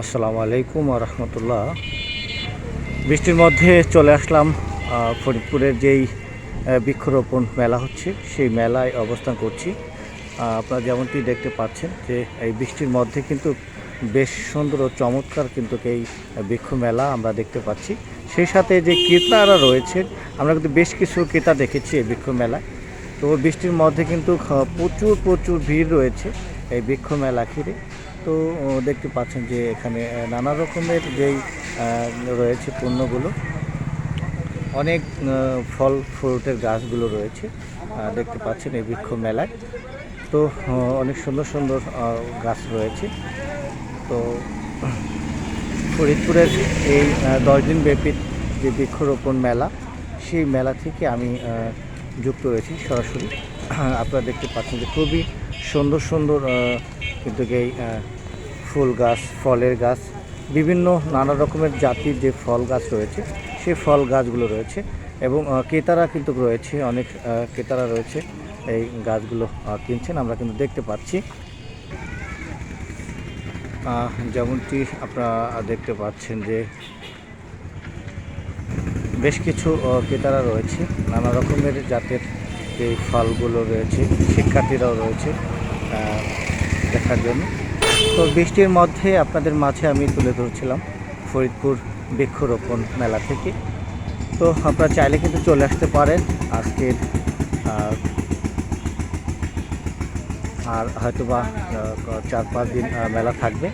আসসালামু আলাইকুম রহমতুল্লাহ। বৃষ্টির মধ্যে চলে আসলাম ফরিদপুরের যেই বৃক্ষরোপণ মেলা হচ্ছে, সেই মেলায় অবস্থান করছি। আপনারা যেমনটি দেখতে পাচ্ছেন যে এই বৃষ্টির মধ্যে কিন্তু বেশ সুন্দর ও চমৎকার কিন্তু এই বৃক্ষ মেলা আমরা দেখতে পাচ্ছি। সেই সাথে যে ক্রেতারা রয়েছেন, আমরা কিন্তু বেশ কিছু ক্রেতা দেখেছি এই বৃক্ষ মেলায়। তো বৃষ্টির মধ্যে কিন্তু প্রচুর প্রচুর ভিড় রয়েছে এই বৃক্ষ মেলা ঘিরে। তো দেখতে পাচ্ছেন যে এখানে নানা রকমের যেই রয়েছে পণ্যগুলো, অনেক ফল, ফ্রুটের গাছগুলো রয়েছে দেখতে পাচ্ছেন এই বৃক্ষ মেলায়। তো অনেক সুন্দর সুন্দর গাছ রয়েছে। তো, ফরিদপুরের এই দশ দিন ব্যাপী যে বৃক্ষরোপণ মেলা, সেই মেলা থেকে আমি যুক্ত রয়েছি সরাসরি। আপনারা দেখতে পাচ্ছেন যে খুবই সুন্দর সুন্দর কিন্তু এই ফুল গাছ, ফলের গাছ, বিভিন্ন নানা রকমের জাতির যে ফল গাছ রয়েছে, সেই ফল গাছগুলো রয়েছে এবং ক্রেতারা কিন্তু রয়েছে, অনেক ক্রেতারা রয়েছে, এই গাছগুলো কিনছেন, আমরা কিন্তু দেখতে পাচ্ছি। যেমনটি আপনারা দেখতে পাচ্ছেন যে বেশ কিছু ক্রেতারা রয়েছে, নানা রকমের জাতের যে ফলগুলো রয়েছে, শিক্ষার্থীরাও রয়েছে দেখার জন্য। তো বৃষ্টির মধ্যে আপনাদের মাঝে আমি তুলে ধরছিলাম ফরিদপুর বৃক্ষরোপণ মেলা থেকে। তো আপনারা চাইলে কিন্তু চলে আসতে পারেন আজকের আর হয়তো বা চার পাঁচ দিন মেলা থাকবে।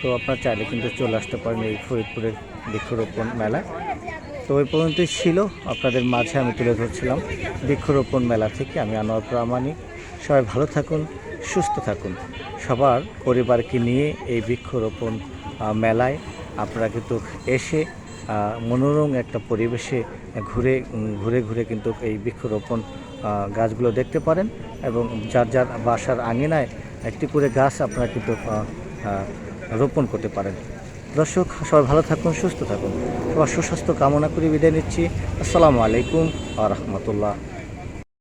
তো আপনারা চাইলে কিন্তু চলে আসতে পারেন এই ফরিদপুরের বৃক্ষরোপণ মেলায়। তো ওই পর্যন্তই ছিল। আপনাদের মাঝে আমি তুলে ধরছিলাম বৃক্ষরোপণ মেলা থেকে। আমি আনোয়ার প্রামাণিক। সবাই ভালো থাকুন, সুস্থ থাকুন। সবার পরিবারকে নিয়ে এই বৃক্ষরোপণ মেলায় আপনারা কিন্তু এসে মনোরম একটা পরিবেশে ঘুরে ঘুরে ঘুরে কিন্তু এই বৃক্ষরোপণ গাছগুলো দেখতে পারেন এবং যার যার বাসার আঙিনায় একটি করে গাছ আপনারা কিন্তু রোপণ করতে পারেন। দর্শক, সবাই ভালো থাকুন, সুস্থ থাকুন। সবার সুস্বাস্থ্য কামনা করে বিদায় নিচ্ছি। আসসালামু আলাইকুম আ রহমতুল্লাহ।